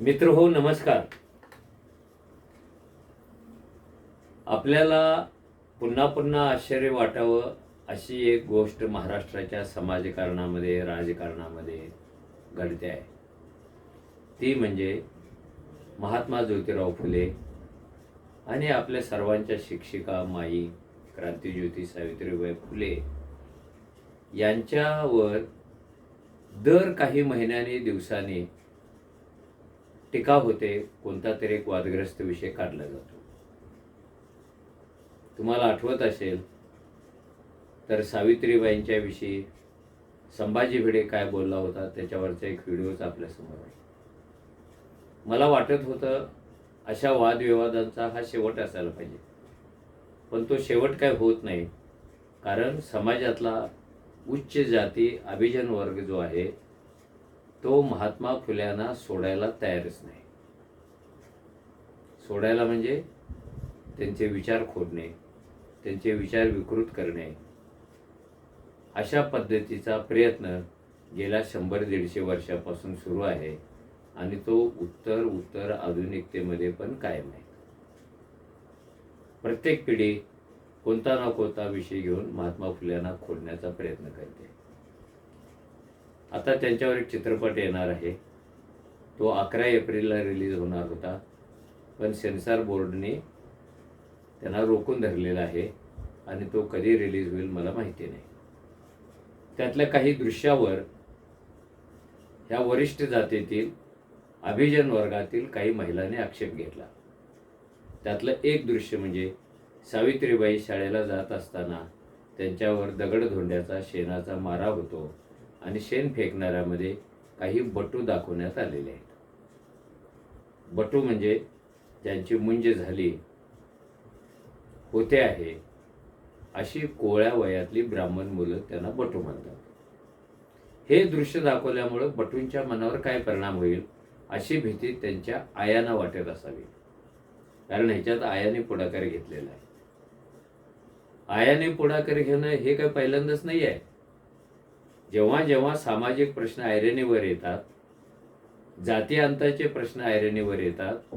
मित्र हो नमस्कार. आपल्याला पुन्हा पुन्हा आश्चर्य वाटावं अशी एक गोष्ट महाराष्ट्राच्या समाजकारणामध्ये राजकारणामध्ये घडते आहे. ती म्हणजे महात्मा ज्योतिराव फुले आणि आपल्या सर्वांच्या शिक्षिका माई क्रांतीज्योती सावित्रीबाई फुले यांच्यावर दर काही महिन्याने दिवसाने टीका होते कोणता तरी एक वादग्रस्त विषय काढला जातो. तुम्हाला आठवत असेल तर सावित्रीबाईंच्या विषयी संभाजी भिडे काय बोलला होता त्याच्यावरचा एक व्हिडिओच आपल्यासमोर आहे. मला वाटत होतं अशा वादविवादांचा हा शेवट असायला पाहिजे. पण तो शेवट काय होत नाही कारण समाजातला उच्च जाती अभिजन वर्ग जो आहे तो महात्मा फुल्यांना सोडायला तयारच नाही. सोडायला म्हणजे त्यांचे विचार खोडणे त्यांचे विचार विकृत करणे. अशा पद्धतीचा प्रयत्न गेल्या शंभर दीडशे वर्षापासून सुरू आहे आणि तो उत्तर उत्तर आधुनिकतेमध्ये पण कायम आहे. प्रत्येक पिढी कोणता ना कोणता विषय घेऊन महात्मा फुल्यांना खोडण्याचा प्रयत्न करते. आता त्यांच्यावर एक चित्रपट येणार आहे. तो अकरा एप्रिलला रिलीज होणार होता. पण सेन्सॉर बोर्डने त्यांना रोखून धरलेला आहे आणि तो कधी रिलीज होईल मला माहिती नाही. त्यातल्या काही दृश्यावर ह्या वरिष्ठ जातीतील अभिजन वर्गातील काही महिलांनी आक्षेप घेतला. त्यातलं एक दृश्य म्हणजे सावित्रीबाई शाळेला जात असताना त्यांच्यावर दगडधोंड्याचा शेणाचा मारा होतो. आणि शेण फेकणाऱ्यामध्ये काही बटू दाखवण्यात आलेले आहेत. बटू म्हणजे ज्यांची मुंज झाली होते आहे अशी कोळ्या वयातली ब्राह्मण मुलं त्यांना बटू म्हणतात. हे दृश्य दाखवल्यामुळं बटूंच्या मनावर काय परिणाम होईल अशी भीती त्यांच्या आयाना वाटत असावी. कारण ह्याच्यात आयाने पुढाकार घेतलेला आहे. आयाने पुढाकार घेणं हे काय पहिल्यांदाच नाही आहे. जेव्हा जेव्हा सामाजिक प्रश्न ऐरणीवर येतात जाती अंताचे प्रश्न ऐरणीवर येतात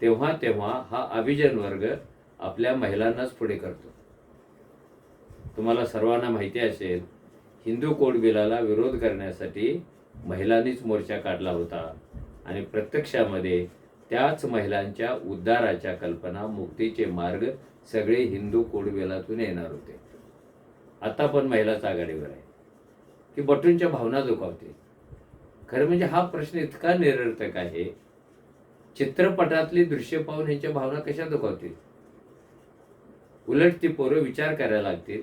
तेव्हा तेव्हा हा अभिजन वर्ग आपल्या महिलांनाच पुढे करतो. तुम्हाला सर्वांना माहिती असेल हिंदू कोड बिलाला विरोध करण्यासाठी महिलांनीच मोर्चा काढला होता आणि प्रत्यक्षामध्ये त्याच महिलांच्या उद्धाराच्या कल्पना मुक्तीचे मार्ग सगळे हिंदू कोडवेलातून येणार होते. आता पण महिलाच आघाडीवर आहे. की बटूंच्या भावना दुखावते. खरं म्हणजे हा प्रश्न इतका निरर्थक आहे. चित्रपटातली दृश्य पाहून ह्यांच्या भावना कशा दुखावतील? उलट ती पोरं विचार करायला लागतील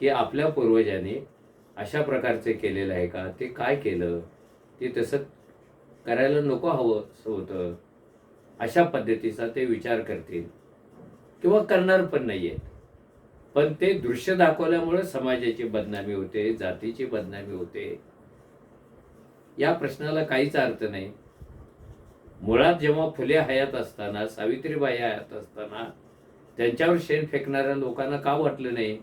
की आपल्या पूर्वजाने अशा प्रकारचे केलेलं आहे का? ते काय केलं? ते तसं करायला नको हवं होतं. अशा पद्धतीचा ते विचार करतील. किंवा करणार पण नाहीये पण ते दृश्य दाखवल्यामुळे समाजाची बदनामी होते जातीची बदनामी होते. या प्रश्नाला काहीच अर्थ नाही. मुळात जेव्हा फुले हयात असताना सावित्रीबाई हयात असताना त्यांच्यावर शेण फेकणाऱ्या लोकांना का वाटलं नाही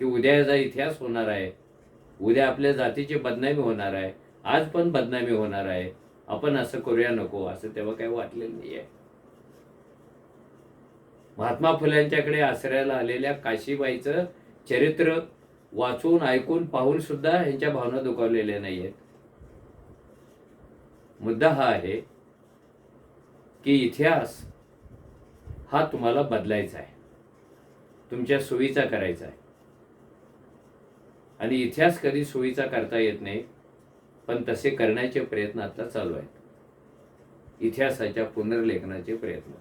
की उद्या याचा इतिहास होणार आहे? उद्या आपल्या जातीची बदनामी होणार आहे. आज पण बदनामी होणार आहे. आपण असं करूया नको असं तेव्हा काही वाटलेलं नाही आहे महात्मा फुल्यांच्याकडे आश्रयाला आलेल्या काशीबाईचं चरित्र वाचून ऐकून पाहून सुद्धा ह्यांच्या भावना दुखावलेल्या नाही आहेत मुद्दा हा आहे की इतिहास हा तुम्हाला बदलायचा आहे. तुमच्या सोयीचा करायचा आहे. आणि इतिहास कधी सोयीचा करता येत नाही पण तसे करण्याचे प्रयत्न आता चालू आहेत. इतिहासाच्या पुनर्लेखनाचे प्रयत्न.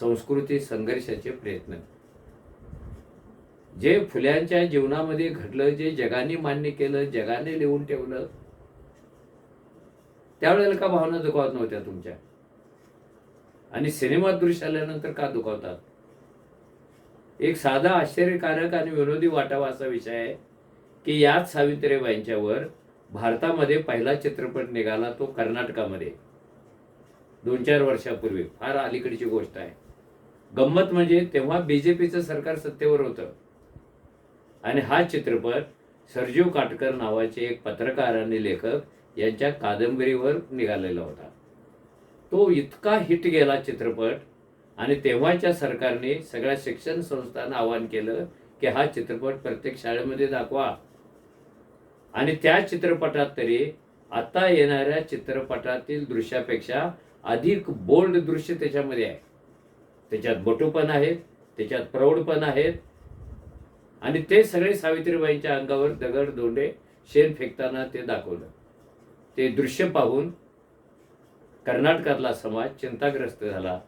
संस्कृती संघर्षाचे प्रयत्न. जे फुल्यांच्या जीवनामध्ये घडलं जे जगाने मान्य केलं जगाने लिहून ठेवलं त्यावेळेला का भावना दुखावत नव्हत्या तुमच्या? आणि सिनेमात दृश्य आल्यानंतर का दुखावतात? एक साधा आश्चर्यकारक आणि विनोदी वाटावा असा विषय आहे की याच सावित्रीबाईंच्यावर भारतामध्ये पहिला चित्रपट निघाला तो कर्नाटकामध्ये. दोन चार वर्षापूर्वी. फार अलीकडची गोष्ट आहे. गंमत म्हणजे तेव्हा बीजेपीचं सरकार सत्तेवर होतं. आणि हा चित्रपट सरजीव काटकर नावाचे एक पत्रकार आणि लेखक यांच्या कादंबरीवर निघालेला होता. तो इतका हिट गेला चित्रपट आणि तेव्हाच्या सरकारने सगळ्या शिक्षण संस्थांना आवाहन केलं की हा चित्रपट प्रत्येक शाळेमध्ये दाखवा. आणि त्या चित्रपटात तरी आता येणाऱ्या चित्रपटातील दृश्यापेक्षा अधिक बोल्ड दृश्य त्याच्यामध्ये आहे. त्याच्यात बटू पण आहेत त्याच्यात प्रौढ पण आहेत आणि ते सगळे सावित्रीबाईंच्या अंगावर दगड दोंडे शेण फेकताना ते दाखवलं. ते दृश्य पाहून कर्नाटकातला समाज चिंताग्रस्त झाला.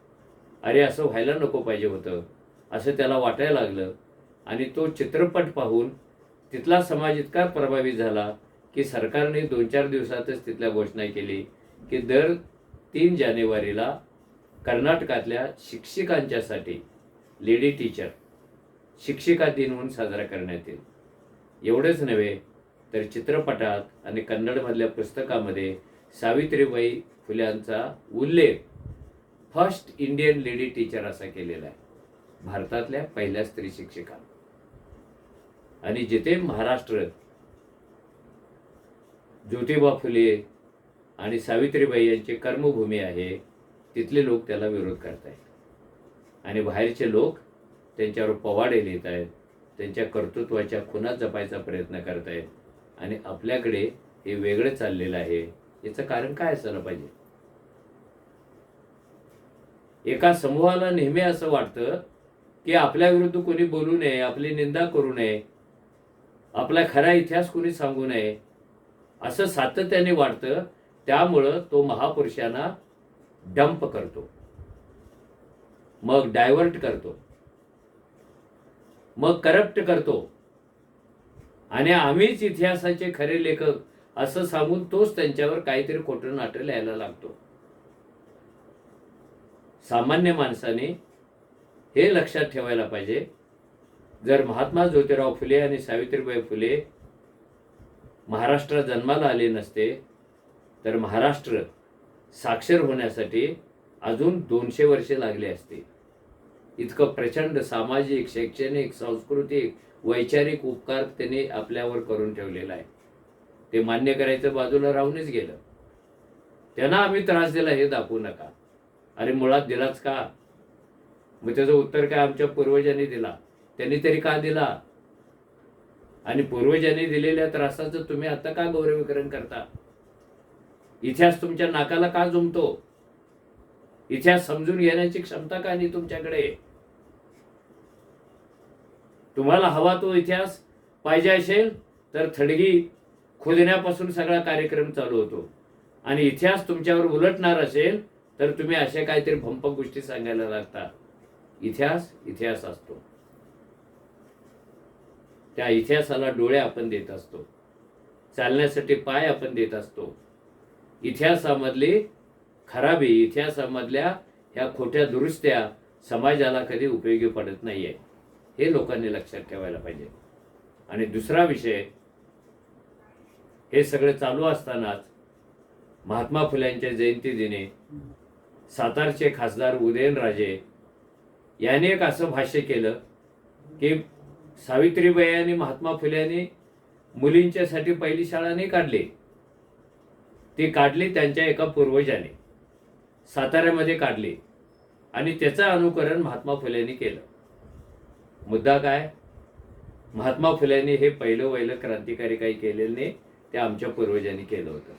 अरे असं व्हायला नको पाहिजे होतं असं त्याला वाटायला लागलं. आणि तो चित्रपट पाहून तिथला समाज इतका प्रभावित झाला की सरकारने दोन चार दिवसातच तिथल्या घोषणा केली की दर तीन जानेवारीला कर्नाटकातल्या शिक्षिकांच्यासाठी लेडी टीचर शिक्षिका दिन म्हणून साजरा करण्यात येईल. एवढंच नव्हे तर चित्रपटात आणि कन्नडमधल्या पुस्तकामध्ये सावित्रीबाई फुल्यांचा उल्लेख फर्स्ट इंडियन लेडी टीचर असा केलेला आहे. भारतातल्या पहिल्या स्त्री शिक्षिका. आणि जिथे महाराष्ट्र ज्योतिबा फुले आणि सावित्रीबाई यांची कर्मभूमी आहे तिथले लोक त्याला विरोध करत आहेत आणि बाहेरचे लोक त्यांच्यावर पवाडे लिहित आहेत त्यांच्या कर्तृत्वाच्या खुना जपायचा प्रयत्न करत आहेत आणि आपल्याकडे हे वेगळं चाललेलं आहे. याचं कारण काय असायला पाहिजे? एका समूहाला नेहमी असं वाटतं की आपल्या विरुद्ध कोणी बोलू नये आपली निंदा करू नये आपला खरा इतिहास कोणी सांगू नये असं सातत्याने वाटतं. त्यामुळं तो महापुरुषांना डंप करतो. मग डायव्हर्ट करतो. मग करप्ट करतो. आणि आम्हीच इतिहासाचे खरे लेखक असं सांगून तोच त्यांच्यावर काहीतरी खोटं नाटं लिहायला लागतो. सामान्य माणसाने हे लक्षात ठेवायला पाहिजे. जर महात्मा ज्योतिराव फुले आणि सावित्रीबाई फुले महाराष्ट्रात जन्माला आले नसते तर महाराष्ट्र साक्षर होण्यासाठी अजून दोनशे वर्षे लागली असते इतकं प्रचंड सामाजिक शैक्षणिक सांस्कृतिक वैचारिक उपकार त्यांनी आपल्यावर करून ठेवलेला आहे. ते मान्य करायचं बाजूला राहूनच गेलं. त्यांना आम्ही त्रास दिला हे दाखवू नका. अरे मुळात दिलाच का? मग त्याचं उत्तर काय आमच्या पूर्वजांनी दिला? त्यांनी तरी का दिला? आणि पूर्वजांनी दिलेल्या त्रासाचं तुम्ही आता का गौरवीकरण करता? इतिहास तुमच्या नाकाला का जुमतो? इतिहास समजून घेण्याची क्षमता का नाही तुमच्याकडे? तुम्हाला हवा तो इतिहास पाहिजे असेल तर थडगी खोदण्यापासून सगळा कार्यक्रम चालू होतो. आणि इतिहास तुमच्यावर उलटणार असेल तर तुम्ही अशा काहीतरी भंप गोष्टी सांगायला लागता. इतिहास इतिहास असतो. त्या इतिहासाला डोळे आपण देत असतो. चालण्यासाठी पाय आपण देत असतो. इतिहासामधली खराबी इतिहासामधल्या ह्या खोट्या दुरुस्त्या समाजाला कधी उपयोगी पडत नाहीये हे लोकांनी लक्षात ठेवायला पाहिजे. आणि दुसरा विषय हे सगळं चालू असतानाच महात्मा फुल्यांच्या जयंती दिने सातारचे खासदार उदयनराजे यांनी एक असं भाष्य केलं की सावित्रीबाई आणि महात्मा फुल्यांनी मुलींच्यासाठी पहिली शाळा नाही काढली. ती काढली त्यांच्या एका पूर्वजाने. साताऱ्यामध्ये काढली. आणि त्याचं अनुकरण महात्मा फुलेंनी केलं. मुद्दा काय? महात्मा फुलेंनी हे पहिलं वहिलं क्रांतिकारी काही केलेलं नाही ते आमच्या पूर्वजांनी केलं होतं.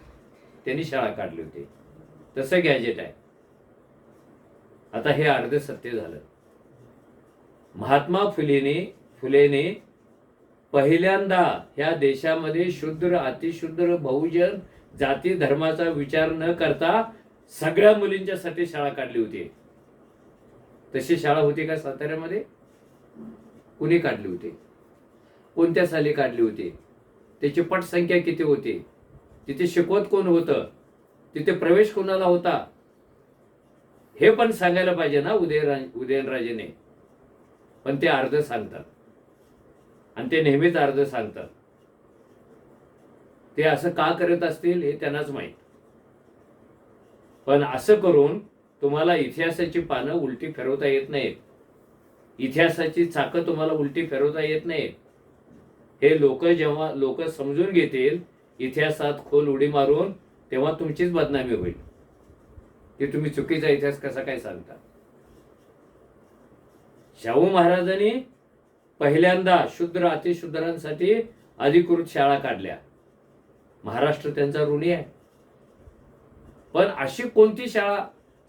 त्यांनी शाळा काढली होती. तसं गॅजेट आहे. आता हे अर्ध सत्य झालं. महात्मा फुलेने फुलेने पहिल्यांदा ह्या देशामध्ये शूद्र अतिशूद्र बहुजन जाती धर्माचा विचार न करता सगळ्या मुलींच्यासाठी शाळा काढली होती. तशी शाळा होती का साताऱ्यामध्ये? कुणी काढली होती? कोणत्या साली काढली होती? त्याची पटसंख्या किती होती? तिथे शिकवत कोण होतं? तिथे प्रवेश कोणाला होता? हे पण सांगायला पाहिजे ना उदयराज उदयनराजेने. पण ते अर्ध सांगतात. आणि ते नेहमीच अर्ध सांगतात. ते असं का करत असतील हे त्यांनाच माहीत. पण असं करून तुम्हाला इतिहासाची पानं उलटी फिरवता येत नाहीत. इतिहासाची चाकं तुम्हाला उलटी फिरवता येत नाहीत. हे लोक जेव्हा लोक समजून घेतील इतिहासात खोल उडी मारून तेव्हा तुमचीच बदनामी होईल. की तुम्ही चुकीचा इतिहास कसा काय सांगता? शाहू महाराजांनी पहिल्यांदा शूद्र अतिशूद्रांसाठी अधिकृत शाळा काढल्या. महाराष्ट्र त्यांचा ऋणी आहे. पण अशी कोणती शाळा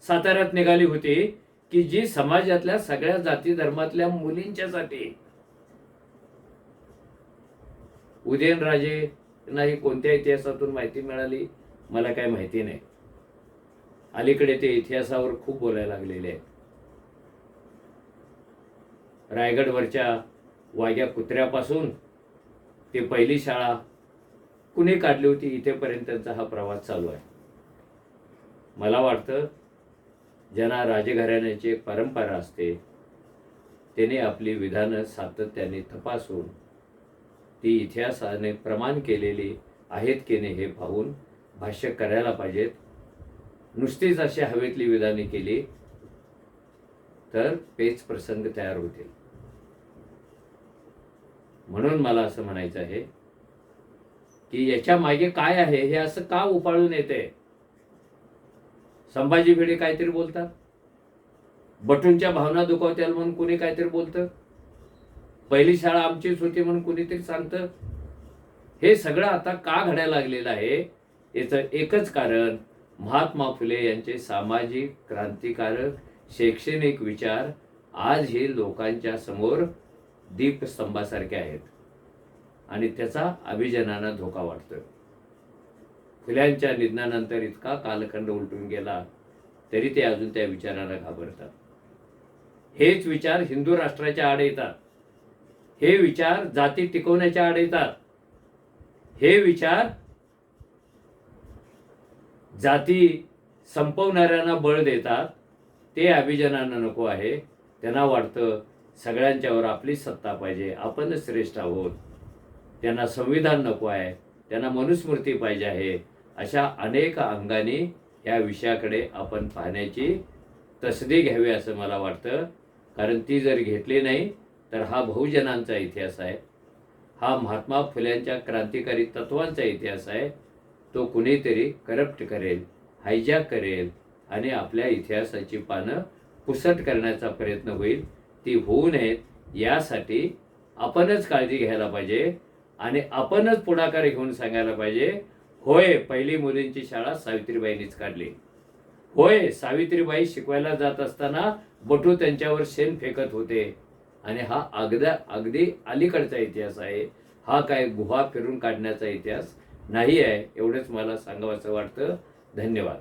साताऱ्यात निघाली होती की जी समाजातल्या सगळ्या जाती धर्मातल्या मुलींच्यासाठी? उदयनराजे नाही कोणत्या इतिहासातून माहिती मिळाली? मला काय माहिती नाही. अलीकडे ते इतिहासावर खूप बोलायला लागलेले आहेत. रायगडवरच्या वाघ्या कुत्र्यापासून ते पहिली शाळा कुणी काढली होती इथेपर्यंतचा हा प्रवास चालू आहे? मला वाटतं ज्यांना राजघराण्याची एक परंपरा असते त्याने आपली विधानं सातत्याने तपासून ती इतिहासाने प्रमाण केलेली आहेत की नाही हे पाहून भाष्य करायला पाहिजेत. नुसतीच अशी हवेतली विधाने केली तर पेच प्रसंग तयार होतील. म्हणून मला असं म्हणायचं आहे की याच्या मागे काय आहे हे असं का उपाळून येते? संभाजी भिडे काहीतरी बोलतात. बटूंच्या भावना दुखावत्याल म्हणून कुणी काहीतरी बोलतं. पहिली शाळा आमचीच होती म्हणून कुणीतरी सांगतं. हे सगळं आता का घडायला लागलेलं आहे? याचं एकच कारण महात्मा फुले यांचे सामाजिक क्रांतिकारक शैक्षणिक विचार आज हे लोकांच्या समोर दीपस्तंभासारखे आहेत. आणि त्याचा अभिजनांना धोका वाटतोय. फुल्यांच्या निधनानंतर इतका कालखंड उलटून गेला तरी ते अजून त्या विचाराला घाबरतात. हेच विचार हिंदू राष्ट्राच्या आड येतात. हे विचार जाती टिकवण्याच्या आड येतात. हे विचार जाती संपवणाऱ्यांना बळ देतात. ते अभिजनांना नको आहे. त्यांना वाटतं सगळ्यांच्यावर आपली सत्ता पाहिजे. आपणच श्रेष्ठ आहोत. त्यांना संविधान नको आहे त्यांना मनुस्मृती पाहिजे आहे अशा अनेक अंगाने या विषयाकडे आपण पाहण्याची तसदी घ्यावी असं मला वाटतं. कारण ती जर घेतली नाही तर हा बहुजनांचा इतिहास आहे. हा महात्मा फुल्यांच्या क्रांतिकारी तत्वांचा इतिहास आहे. तो कुणीतरी करप्ट करेल हायजॅक करेल आणि आपल्या इतिहासाची पानं पुसट करण्याचा प्रयत्न होईल. ती होऊ नयेत यासाठी आपणच काळजी घ्यायला पाहिजे. आणि आपणच पुढाकार घेऊन सांगायला पाहिजे होय पहिली मुलींची शाळा सावित्रीबाईंनीच काढली. होय सावित्रीबाई शिकवायला जात असताना बटू त्यांच्यावर शेण फेकत होते. आणि हा अगदा अगदी अलीकडचा इतिहास आहे. हा काय गुहा फिरून काढण्याचा इतिहास नाही आहे एवढंच मला सांगावंसं वाटतं. धन्यवाद.